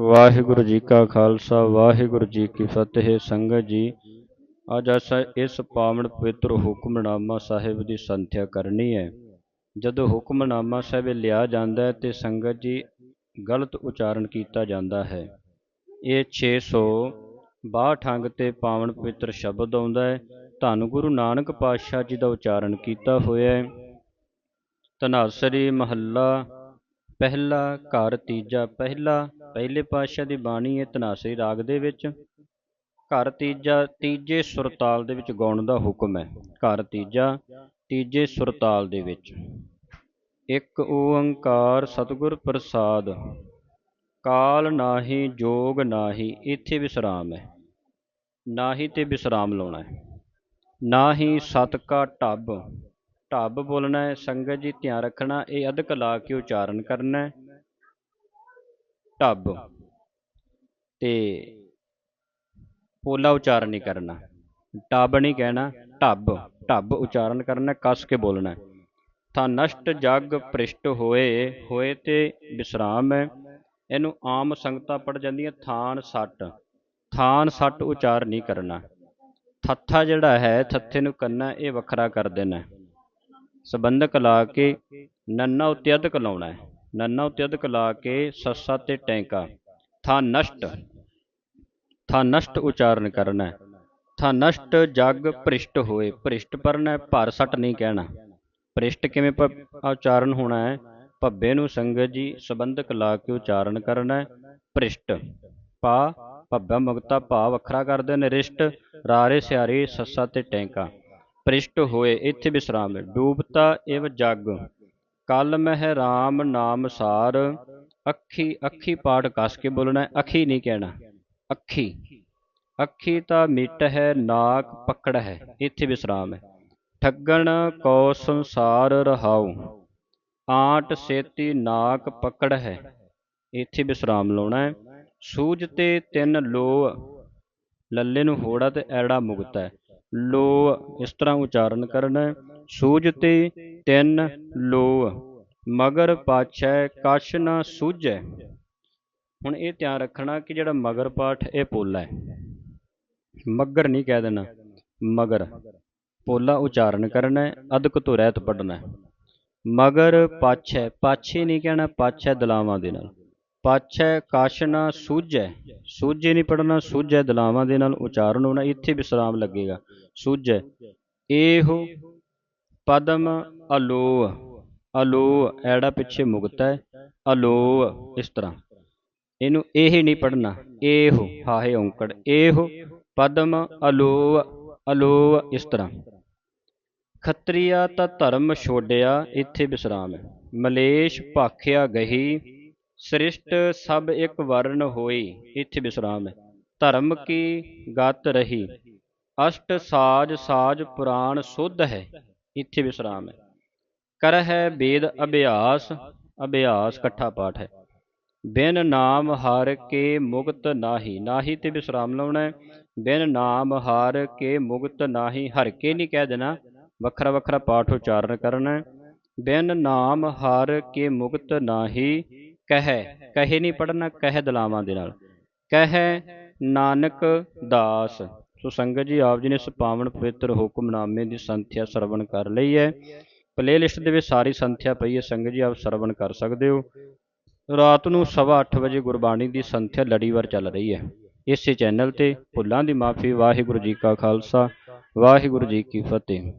ਵਾਹਿਗੁਰੂ ਜੀ ਕਾ ਖਾਲਸਾ, ਵਾਹਿਗੁਰੂ ਜੀ ਕੀ ਫਤਿਹ। ਸੰਗਤ ਜੀ, ਅੱਜ ਅਸਾਂ ਇਸ ਪਾਵਨ ਪਵਿੱਤਰ ਹੁਕਮਨਾਮਾ ਸਾਹਿਬ ਦੀ ਸੰਥਿਆ ਕਰਨੀ ਹੈ। ਜਦੋਂ ਹੁਕਮਨਾਮਾ ਸਾਹਿਬ ਲਿਆ ਜਾਂਦਾ ਹੈ ਤੇ ਸੰਗਤ ਜੀ ਗਲਤ ਉਚਾਰਨ ਕੀਤਾ ਜਾਂਦਾ ਹੈ। ਇਹ 662 ਅੰਗ ਤੇ ਪਾਵਨ ਪਵਿੱਤਰ ਸ਼ਬਦ ਆਉਂਦਾ ਹੈ। ਧੰਨ ਗੁਰੂ ਨਾਨਕ ਪਾਤਸ਼ਾਹ ਜੀ ਦਾ ਉਚਾਰਨ ਕੀਤਾ ਹੋਇਆ ਹੈ। ਤਨਾਸਰੀ ਮਹੱਲਾ, ਪਹਿਲਾ ਘਰ ਤੀਜਾ ਪਹਿਲਾ ਪਹਿਲੇ ਪਾਤਸ਼ਾਹ ਦੀ ਬਾਣੀ ਹੈ, ਤਨਾਸਰੀ ਰਾਗ ਦੇ ਵਿੱਚ, ਘਰ ਤੀਜਾ, ਤੀਜੇ ਸੁਰਤਾਲ ਦੇ ਵਿੱਚ ਗਾਉਣ ਦਾ ਹੁਕਮ ਹੈ। ਘਰ ਤੀਜਾ, ਤੀਜੇ ਸੁਰਤਾਲ ਦੇ ਵਿੱਚ। ਇੱਕ ਓੰਕਾਰ ਸਤਿਗੁਰ ਪ੍ਰਸਾਦ, ਕਾਲ ਨਾਹੀ, ਜੋਗ ਨਾਹੀ, ਇੱਥੇ ਵਿਸਰਾਮ ਹੈ। ਨਾਹੀ ਤੇ ਵਿਸਰਾਮ ਲਾਉਣਾ ਹੈ। ਨਾਹੀ ਸਤ ਕਾ ਢੱਬ ਢੱਬ ਬੋਲਣਾ ਹੈ, ਸੰਗਤ ਜੀ ਧਿਆਨ ਰੱਖਣਾ, ਇਹ ਅਧਿਕ ਲਾ ਕੇ ਉਚਾਰਨ ਕਰਨਾ ਹੈ। ਢੱਬ ਤੇ ਪੋਲਾ ਉਚਾਰਨ ਨਹੀਂ ਕਰਨਾ। ਟੱਬ ਨਹੀਂ ਕਹਿਣਾ ਢੱਬ ਢੱਬ ਉਚਾਰਨ ਕਰਨਾ, ਕੱਸ ਕੇ ਬੋਲਣਾ। ਤਾਂ ਨਸ਼ਟ ਜਗ ਪ੍ਰਿਸ਼ਟ ਹੋਏ ਹੋਏ ਤੇ ਵਿਸਰਾਮ ਹੈ। ਇਹਨੂੰ ਆਮ ਸੰਗਤਾਂ ਪੜ ਜਾਂਦੀਆਂ, ਥਾਨ ਸੱਟ। ਥਾਨ ਸੱਟ ਉਚਾਰ ਨਹੀਂ ਕਰਨਾ। ਥੱਥਾ ਜਿਹੜਾ ਹੈ, ਥੱਥੇ ਨੂੰ ਕੰਨਾ, ਇਹ ਵੱਖਰਾ ਕਰ ਦੇਣਾ। ਸਬੰਧਕ ਲਾ ਕੇ ਨੰਨਾ ਉੱਤੇ ਅਧਕ ਲਾਉਣਾ ਹੈ। ਨੰਨਾ ਉੱਤੇ ਅਧਿਕ ਲਾ ਕੇ ਸੱਸਾ ਤੇ ਟੈਂਕਾ। ਥਾ ਨਸ਼ਟ ਥਾ ਨਸ਼ਟ ਉਚਾਰਨ ਕਰਨਾ। ਹੈ ਥਾ ਨਸ਼ਟ ਜਗ ਭ੍ਰਿਸ਼ਟ ਹੋਏ। ਭ੍ਰਿਸ਼ਟ ਪਰਨਾ, ਭਰ ਸੱਟ ਨਹੀਂ ਕਹਿਣਾ। ਭ੍ਰਿਸ਼ਟ ਕਿਵੇਂ ਉਚਾਰਨ ਹੋਣਾ ਹੈ? ਭੱਬੇ ਨੂੰ ਸੰਗਤ ਜੀ ਸਬੰਧਕ ਲਾ ਕੇ ਉਚਾਰਨ ਕਰਨਾ। ਭ੍ਰਿਸ਼ਟ, ਪਾ, ਭੱਬਾ ਮੁਕਤਾ ਭਾ ਵੱਖਰਾ ਕਰਦੇ ਨੇ ਰਿਸ਼ਟ, ਰਾਰੇ ਸਿਆਰੇ ਸੱਸਾ ਤੇ ਟੈਂਕਾ। ਭ੍ਰਿਸ਼ਟ ਹੋਏ, ਇੱਥੇ ਵਿਸਰਾਮ। ਡੂਬਤਾ ਇਵ ਜਗ। ਕਲ ਮਹਿ ਰਾਮ ਨਾਮ ਸਾਰ। ਅੱਖੀ ਅੱਖੀ ਪਾਠ ਕੱਸ ਕੇ ਬੋਲਣਾ ਅੱਖੀ ਨਹੀਂ ਕਹਿਣਾ। ਅੱਖੀ। ਅੱਖੀ ਤਾਂ ਮਿੱਟ ਹੈ, ਨਾਕ ਪਕੜ ਹੈ। ਇੱਥੇ ਵਿਸਰਾਮ ਹੈ। ਠੱਗਣ ਕੋ ਸੰਸਾਰ ਰਹਾਉ। ਆਟ ਸੇਤੀ ਨਾਕ ਪਕੜ ਹੈ। ਇੱਥੇ ਵਿਸਰਾਮ ਲਾਉਣਾ ਹੈ। ਸੂਝ ਤੇ ਤਿੰਨ ਲੋ ਲੱਲੇ ਨੂੰ ਹੋੜਾ ਤੇ ਐੜਾ ਮੁਕਤਾ ਹੈ। ਲੋ ਇਸ ਤਰ੍ਹਾਂ ਉਚਾਰਨ ਕਰਨਾ ਸੂਝ ਤੇ ਤਿੰਨ ਲੋ ਮਗਰ ਪਾਛੈ ਕਛ ਨਾ ਸੂਝੈ। ਹੁਣ ਇਹ ਧਿਆਨ ਰੱਖਣਾ ਕਿ ਜਿਹੜਾ ਮਗਰ ਪਾਠ ਇਹ ਪੋਲਾ ਹੈ। ਮਗਰ ਨਹੀਂ ਕਹਿ ਦੇਣਾ, ਮਗਰ। ਪੋਲਾ ਉਚਾਰਨ ਕਰਨਾ ਹੈ, ਅਦਕ ਤੋਂ ਰਹਿਤ ਪੜਨਾ ਹੈ। ਮਗਰ ਪਾਛੈ, ਪਾਛੇ ਨਹੀਂ ਕਹਿਣਾ, ਪਾਛੈ ਦਲਾਵਾਂ ਦੇ ਨਾਲ। ਪਾਛੈ ਕਛ ਨਾ ਸੂਝੈ, ਸੂਝੇ ਨਹੀਂ ਪੜਨਾ ਸੂਝੈ ਦਲਾਵਾਂ ਦੇ ਨਾਲ ਉਚਾਰਨ ਹੋਣਾ, ਇੱਥੇ ਵਿਸਰਾਮ ਲੱਗੇਗਾ। ਸੂਝੈ, ਇਹੋ ਪਦਮ ਅਲੋ ਅਲੋ ਐੜਾ ਪਿੱਛੇ ਮੁਕਤਾ ਹੈ। ਅਲੋ ਇਸ ਤਰ੍ਹਾਂ। ਇਹਨੂੰ ਇਹ ਨਹੀਂ ਪੜਨਾ ਇਹੋ ਹਾਹੇ ਔਂਕੜ। ਇਹੋ ਪਦਮ ਅਲੋ ਅਲੋ ਇਸ ਤਰ੍ਹਾਂ। ਖੱਤਰੀਆ ਤਾਂ ਧਰਮ ਛੋੜਿਆ ਇੱਥੇ ਵਿਸਰਾਮ ਹੈ। ਮਲੇਸ਼ ਭਾਖਿਆ ਗਹੀ। ਸ੍ਰਿਸ਼ਟ ਸਭ ਇੱਕ ਵਰਨ ਹੋਈ, ਇੱਥੇ ਵਿਸਰਾਮ ਹੈ। ਧਰਮ ਕੀ ਗਤ ਰਹੀ? ਅਸ਼ਟ ਸਾਜ ਸਾਜ ਪੁਰਾਣ ਸੁਧ ਹੈ। ਇੱਥੇ ਵਿਸਰਾਮ ਹੈ। ਕਰ ਹੈ ਬੇਦ ਅਭਿਆਸ ਅਭਿਆਸ ਇਕੱਠਾ ਪਾਠ ਹੈ। ਬਿਨ ਨਾਮ ਹਰ ਕੇ ਮੁਕਤ ਨਾਹੀ ਨਾਹੀ ਤੇ ਵਿਸਰਾਮ ਲਾਉਣਾ ਹੈ। ਬਿਨ ਨਾਮ ਹਰ ਕੇ ਮੁਕਤ ਨਾਹੀ, ਹਰ ਕੇ ਨਹੀਂ ਕਹਿ ਦੇਣਾ। ਵੱਖਰਾ ਵੱਖਰਾ ਪਾਠ ਉਚਾਰਨ ਕਰਨਾ ਹੈ। ਬਿਨ ਨਾਮ ਹਰ ਕੇ ਮੁਕਤ ਨਾਹੀ, ਕਹੈ, ਕਹੇ ਨਹੀਂ ਪੜਨਾ ਕਹਿ ਦਲਾਵਾਂ ਦੇ ਨਾਲ। ਕਹੈ ਨਾਨਕ ਦਾਸ। ਸੋ ਸੰਗਤ ਜੀ, ਆਪ ਜੀ ਨੇ ਇਸ ਪਾਵਨ ਪਵਿੱਤਰ ਹੁਕਮਨਾਮੇ ਦੀ ਸੰਥਿਆ ਸਰਵਣ ਕਰ ਲਈ ਹੈ। ਪਲੇਲਿਸਟ ਦੇ ਵਿੱਚ ਸਾਰੀ ਸੰਥਿਆ ਪਈ ਹੈ। ਸੰਗਤ ਜੀ, ਆਪ ਸਰਵਣ ਕਰ ਸਕਦੇ ਹੋ। ਰਾਤ ਨੂੰ 8:30 ਵਜੇ ਗੁਰਬਾਣੀ ਦੀ ਸੰਥਿਆ ਲੜੀਵਾਰ ਚੱਲ ਰਹੀ ਹੈ। ਇਸੇ ਚੈਨਲ ਤੇ ਭੁੱਲਾਂ ਦੀ ਮਾਫੀ, ਵਾਹਿਗੁਰੂ ਜੀ ਕਾ ਖਾਲਸਾ, ਵਾਹਿਗੁਰੂ ਜੀ ਕੀ ਫਤਿਹ।